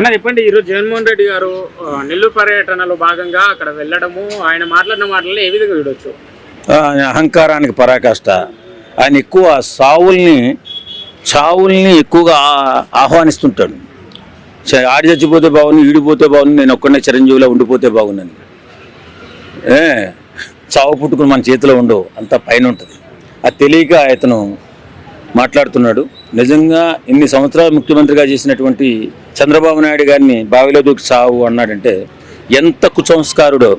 అన్న చెప్పండి ఈరోజు జగన్మోహన్ రెడ్డి గారు నెల్లూరు పర్యటనలో భాగంగా అక్కడ వెళ్ళడము ఆయన మాట్లాడిన మాటలు ఏ విధంగా చూడొచ్చు? అహంకారానికి పరాకాష్ట. ఆయన ఎక్కువ సావుల్ని చావుల్ని ఎక్కువగా ఆహ్వానిస్తుంటాడు. చ- ఆడి చచ్చిపోతే బాగుంది ఈడిపోతే బాగుంది నేను ఒక్కడే చిరంజీవిలో ఉండిపోతే బాగుందని ఏ చావు పుట్టుకుని మన చేతిలో ఉండవు అంత పైన ఉంటుంది. అది తెలియక అతను మాట్లాడుతున్నాడు. నిజంగా ఇన్ని సంవత్సరాలు ముఖ్యమంత్రిగా చేసినటువంటి చంద్రబాబు నాయుడు గారిని బావిలో దూకి సావు అన్నాడంటే ఎంత కుసంస్కారుడో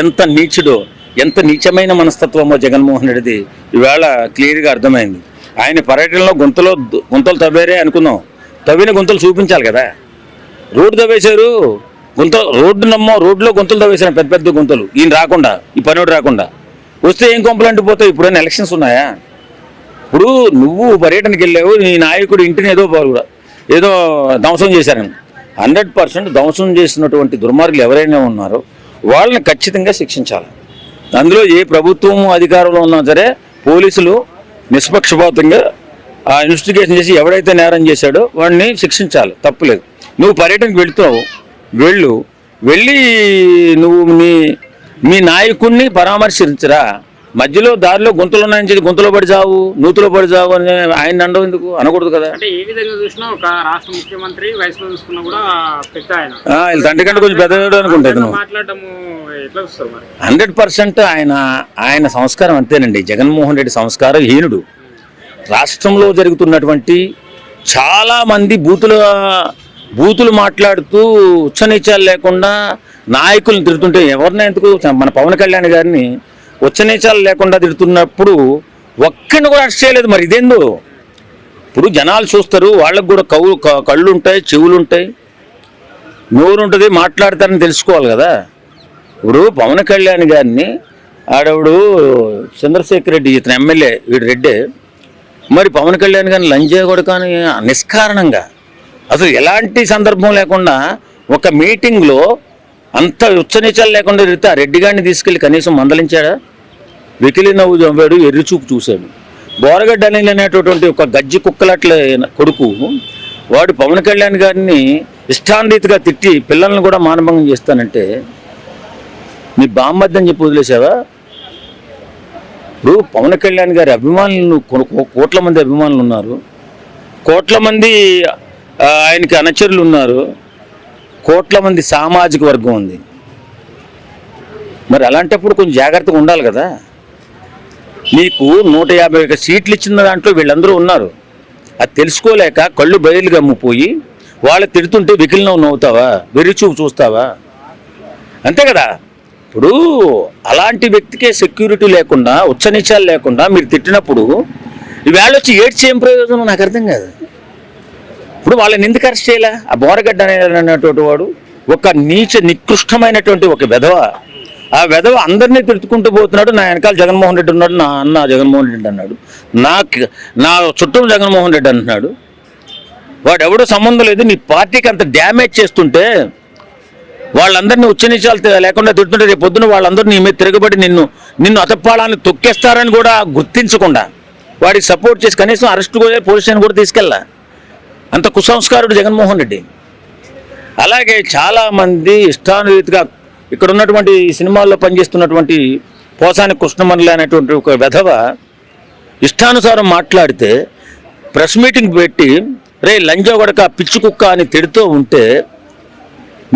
ఎంత నీచుడో ఎంత నీచమైన మనస్తత్వమో జగన్మోహన్ రెడ్డిది ఈవేళ క్లియర్గా అర్థమైంది. ఆయన పర్యటనలో గుంతలో గుంతలు తవ్వారే అనుకుందాం తవ్విన గుంతలు చూపించాలి కదా. రోడ్డు తవ్వేశారు గుంత రోడ్డు నమ్మో రోడ్లో గుంతలు తవ్వేశారు పెద్ద పెద్ద గుంతలు. ఈయన రాకుండా ఈ పనివాడు రాకుండా. వస్తే ఏం కంప్లైంట్ పోతాయి? ఇప్పుడైనా ఎలక్షన్స్ ఉన్నాయా? ఇప్పుడు నువ్వు పర్యటనకి వెళ్ళావు నీ నాయకుడు ఇంటిని ఏదో ఏదో ధ్వంసం చేశారని హండ్రెడ్ పర్సెంట్ ధ్వంసం చేసినటువంటి దుర్మార్గులు ఎవరైనా ఉన్నారో వాళ్ళని ఖచ్చితంగా శిక్షించాలి. అందులో ఏ ప్రభుత్వం అధికారంలో ఉన్నా సరే పోలీసులు నిష్పక్షపాతంగా ఆ ఇన్వెస్టిగేషన్ చేసి ఎవడైతే నేరం చేశాడో వాడిని శిక్షించాలి. తప్పులేదు. నువ్వు పర్యటనకు వెళుతావు వెళ్ళు. వెళ్ళి నువ్వు మీ మీ నాయకుడిని పరామర్శించరా? మధ్యలో దారిలో గుంతలు ఉన్నాయని చెప్పి గుంతలో పడి చావు నూతులో పడి చావు అని ఆయన అండవు ఎందుకు? అనకూడదు కదా. అంటే ఏ విధంగా చూసినా ఒక రాష్ట్ర ముఖ్యమంత్రి వయసులో చూసుకున్నా కూడా పెద్ద ఆయన. తండ్రి కంటే కొంచెం పెద్దవాడు అనుకుంటా ఆయన ఇతను మాట్లాడటము ఎట్లా చూస్తారు మరి? హండ్రెడ్ పర్సెంట్ ఆయన ఆయన సంస్కారం అంతేనండి. జగన్మోహన్ రెడ్డి సంస్కారం హీనుడు. రాష్ట్రంలో జరుగుతున్నటువంటి చాలా మంది బూతుల బూతులు మాట్లాడుతూ ఉచ్చనీచాలు లేకుండా నాయకులను తిడుతుంటే ఎవరిని ఎందుకు? మన పవన్ కళ్యాణ్ గారిని ఉచ్చనీచాలు లేకుండా తిడుతున్నప్పుడు ఒక్కడిని కూడా అరెస్ట్ చేయలేదు మరి. ఇదేందో? ఇప్పుడు జనాలు చూస్తారు వాళ్ళకు కూడా కవు కళ్ళు ఉంటాయి చెవులు ఉంటాయి నోరు ఉంటుంది మాట్లాడతారని తెలుసుకోవాలి కదా. ఇప్పుడు పవన్ కళ్యాణ్ గారిని ఆడవుడు చంద్రశేఖర్ రెడ్డి ఇతను ఎమ్మెల్యే వీడు రెడ్డే. మరి పవన్ కళ్యాణ్ గారిని లంచ్ చేయకూడదు కానీ నిష్కారణంగా అసలు ఎలాంటి సందర్భం లేకుండా ఒక మీటింగ్లో అంత ఉచ్చనీచాలు లేకుండా తిరిగితే. ఆ రెడ్డి గారిని తీసుకెళ్ళి కనీసం మందలించాడా? వెకిలి నవ్వు చంపాడు ఎర్రిచూపు చూశాడు. బోరగడ్డ అనిల్ అనేటటువంటి ఒక గజ్జి కుక్కలట్ల కొడుకు వాడు పవన్ కళ్యాణ్ గారిని ఇష్టాన్రీతిగా తిట్టి పిల్లల్ని కూడా మానభంగం చేస్తానంటే నీ బామ్మద్దని చెప్పి వదిలేసావా ఇప్పుడు పవన్ కళ్యాణ్ గారి అభిమానులు కోట్ల మంది అభిమానులు ఉన్నారు. కోట్ల మంది ఆయనకి అనుచరులు ఉన్నారు. కోట్ల మంది సామాజిక వర్గం ఉంది. మరి అలాంటప్పుడు కొంచెం జాగ్రత్తగా ఉండాలి కదా. నీకు నూట యాభై ఒక సీట్లు ఇచ్చిన దాంట్లో వీళ్ళందరూ ఉన్నారు. అది తెలుసుకోలేక కళ్ళు బయలు గమ్ముపోయి వాళ్ళు తిడుతుంటే వికిలినవ్వు నవ్వుతావా? వెర్రిచూపు చూస్తావా? అంతే కదా. ఇప్పుడు అలాంటి వ్యక్తికే సెక్యూరిటీ లేకుండా ఉచ్చనిచ్చాలు లేకుండా మీరు తిట్టినప్పుడు ఈవేళ వచ్చి ఏడ్చి ఏం ప్రయోజనం? నాకు అర్థం కాదు. ఇప్పుడు వాళ్ళని ఎందుకు అరెస్ట్ చేయాల? ఆ బోరగడ్డ అనేటువంటి వాడు ఒక నీచ నికృష్టమైనటువంటి ఒక వెధవ. ఆ వెధవ అందరినీ తిట్టుకుంటూ పోతున్నాడు. నా వెనకాల జగన్మోహన్ రెడ్డి ఉన్నాడు నా అన్న జగన్మోహన్ రెడ్డి అన్నాడు నాకు నా చుట్టూ జగన్మోహన్ రెడ్డి అంటున్నాడు. వాడు ఎవడో సంబంధం లేదు. నీ పార్టీకి అంత డ్యామేజ్ చేస్తుంటే వాళ్ళందరినీ ఉచ్చనీచాలు లేకుండా తిడుతుంటే రేపు పొద్దున వాళ్ళందరూ నీ మీద తిరగబడి నిన్ను నిన్ను అతపాలని తొక్కేస్తారని కూడా గుర్తించకుండా వాడికి సపోర్ట్ చేసి కనీసం అరెస్ట్ కూడా పోలీస్ స్టేషన్ కూడా తీసుకెళ్ళా. అంత కుసంస్కారుడు జగన్మోహన్ రెడ్డి. అలాగే చాలామంది ఇష్టానురీతిగా ఇక్కడ ఉన్నటువంటి సినిమాల్లో పనిచేస్తున్నటువంటి పోసాని కృష్ణమండలి అనేటువంటి ఒక వెధవ ఇష్టానుసారం మాట్లాడితే ప్రెస్ మీటింగ్ పెట్టి రే లంజోగడక పిచ్చి కుక్క అని తిడుతూ ఉంటే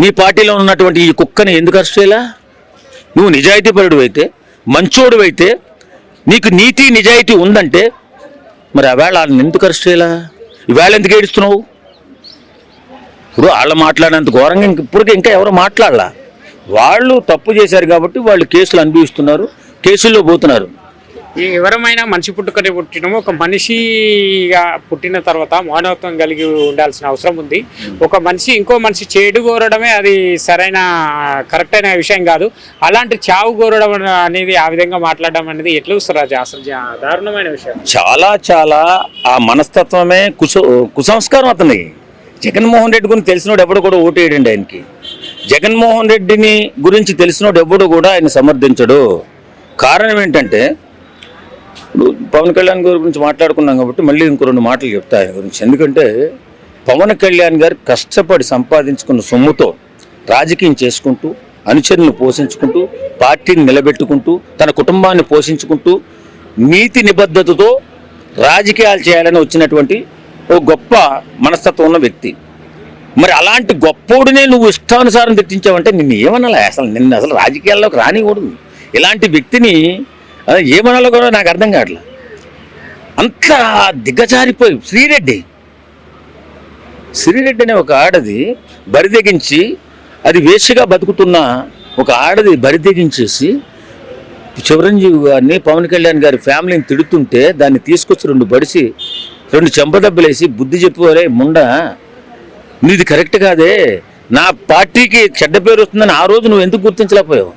నీ పార్టీలో ఉన్నటువంటి ఈ కుక్కని ఎందుకు అరెస్ట్ చేయాలా? నువ్వు నిజాయితీపరుడు అయితే మంచోడు అయితే నీకు నీతి నిజాయితీ ఉందంటే మరి ఆవేళ వాళ్ళని ఎందుకు అరెస్ట్ చేయాలా? ఇవాళ ఎందుకు ఏడుస్తున్నావు? ఇప్పుడు వాళ్ళు మాట్లాడినంత ఘోరంగా ఇంక ఇప్పటికే ఇంకా ఎవరు మాట్లాడలా? వాళ్ళు తప్పు చేశారు కాబట్టి వాళ్ళు కేసులు అనుభవిస్తున్నారు కేసుల్లో పోతున్నారు. ఎవరమైనా మనిషి పుట్టుకనే పుట్టినము ఒక మనిషిగా పుట్టిన తర్వాత మానవత్వం కలిగి ఉండాల్సిన అవసరం ఉంది. ఒక మనిషి ఇంకో మనిషి చేడు కోరడమే అది సరైన కరెక్ట్ అయిన విషయం కాదు. అలాంటి చావు కోరడం అనేది ఆ విధంగా మాట్లాడడం అనేది ఎట్లా చూస్తారు అసలు దారుణమైన విషయం. చాలా చాలా ఆ మనస్తత్వమే కుస కుసంస్కారం అతని జగన్మోహన్ రెడ్డి గురించి తెలిసినోడు ఎవడు కూడా ఓటేయడండి ఆయనకి. జగన్మోహన్ రెడ్డిని గురించి తెలిసినోడు ఎవడు కూడా ఆయన సమర్థించడు. కారణం ఏంటంటే పవన్ కళ్యాణ్ గారి గురించి మాట్లాడుకున్నాం కాబట్టి మళ్ళీ ఇంకో రెండు మాటలు చెప్తా ఆయన గురించి. ఎందుకంటే పవన్ కళ్యాణ్ గారు కష్టపడి సంపాదించుకున్న సొమ్ముతో రాజకీయం చేసుకుంటూ అనుచరులను పోషించుకుంటూ పార్టీని నిలబెట్టుకుంటూ తన కుటుంబాన్ని పోషించుకుంటూ నీతి నిబద్ధతతో రాజకీయాలు చేయాలని వచ్చినటువంటి ఓ గొప్ప మనస్తత్వం ఉన్న వ్యక్తి. మరి అలాంటి గొప్పోడినే నువ్వు ఇష్టానుసారం తిట్టించావంటే నిన్ను ఏమనాలి? అసలు నిన్ను అసలు రాజకీయాల్లోకి రానికూడదు ఇలాంటి వ్యక్తిని ఏమనాలో కూడా నాకు అర్థం కావట్లేదు అంత దిగజారిపోయి శ్రీరెడ్డి. శ్రీరెడ్డి అనే ఒక ఆడది బరిదెగించి అది వేసిగా బతుకుతున్న ఒక ఆడది బరిదెగించేసి చివరంజీవి గారిని పవన్ కళ్యాణ్ గారి ఫ్యామిలీని తిడుతుంటే దాన్ని తీసుకొచ్చి రెండు బడిసి రెండు చెంపదెబ్బలేసి బుద్ధి చెప్పుకోలే ముండ. నీది కరెక్ట్ కాదే. నా పార్టీకి చెడ్డ పేరు వస్తుందని ఆ రోజు నువ్వు ఎందుకు గుర్తించలేకపోయావు?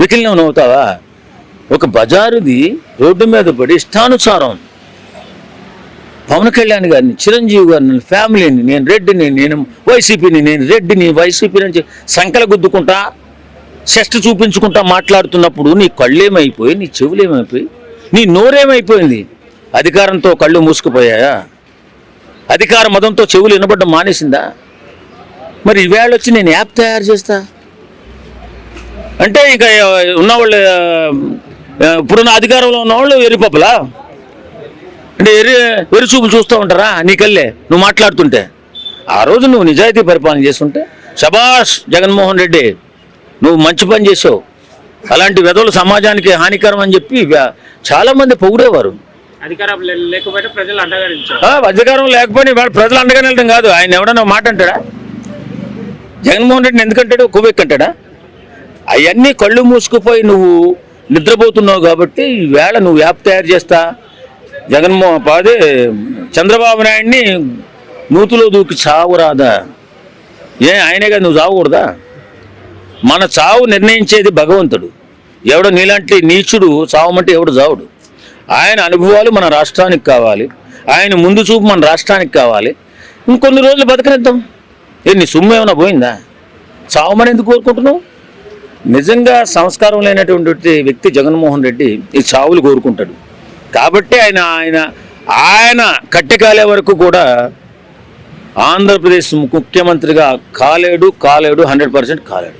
వికిలినవు నవ్వుతావా? ఒక బజారుది రోడ్డు మీద పడి ఇష్టానుసారం పవన్ కళ్యాణ్ గారిని చిరంజీవి గారిని ఫ్యామిలీని నేను రెడ్డిని నేను వైసీపీని నేను రెడ్డిని వైసీపీ నుంచి సంకల గుద్దుకుంటా చెస్ట్ చూపించుకుంటా మాట్లాడుతున్నప్పుడు నీ కళ్ళేమైపోయి నీ చెవులేమైపోయి నీ నోరేమైపోయింది? అధికారంతో కళ్ళు మూసుకుపోయాయా? అధికార మదంతో చెవులు వినబడ్డం మానేసిందా? మరి ఈవేళ వచ్చి నేను యాప్ తయారు చేస్తా? అంటే ఇక ఉన్నవాళ్ళు ఇప్పుడున్న అధికారంలో ఉన్నవాళ్ళు ఎరిపప్పులా అంటే ఎరి ఎరి చూపులు చూస్తూ ఉంటారా నీకల్లే నువ్వు మాట్లాడుతుంటే. ఆ రోజు నువ్వు నిజాయితీ పరిపాలన చేస్తుంటే శబాష్ జగన్మోహన్ రెడ్డి నువ్వు మంచి పని చేసావు. అలాంటి వెధవులు సమాజానికి హానికరం అని చెప్పి చాలామంది పొగిడేవారు. అధికారం లే- లేకపోతే ప్రజలు ఆ, అధికారం లేకపోయినా ప్రజలు అండగా వెళ్ళడం కాదు. ఆయన ఎవడన్నా మాట అంటాడా? జగన్మోహన్ రెడ్డిని ఎందుకంటాడు కుబెక్ అంటాడా? అవన్నీ కళ్ళు మూసుకుపోయి నువ్వు నిద్రపోతున్నావు కాబట్టి వేళ నువ్వు యాప్ తయారు చేస్తా. జగన్మోహన్ పాదే చంద్రబాబు నాయుడిని నూతులో దూకి చావు రాదా? ఏ కదా నువ్వు చావకూడదా? మన చావు నిర్ణయించేది భగవంతుడు. ఎవడు నీలాంటి నీచుడు చావమంటే ఎవడు చావుడు. ఆయన అనుభవాలు మన రాష్ట్రానికి కావాలి. ఆయన ముందు చూపు మన రాష్ట్రానికి కావాలి. ఇంకొన్ని రోజులు బతకనిద్దాం. ఏ నీ సొమ్ము ఏమైనా పోయిందా? చావమని ఎందుకు కోరుకుంటున్నావు? నిజంగా సంస్కారం లేనటువంటి వ్యక్తి జగన్మోహన్ రెడ్డి ఈ చావులు కోరుకుంటాడు. కాబట్టి ఆయన ఆయన ఆయన కట్టెకాలే వరకు కూడా ఆంధ్రప్రదేశ్ ముఖ్యమంత్రిగా కాలేడు కాలేడు హండ్రెడ్ పర్సెంట్ కాలేడు.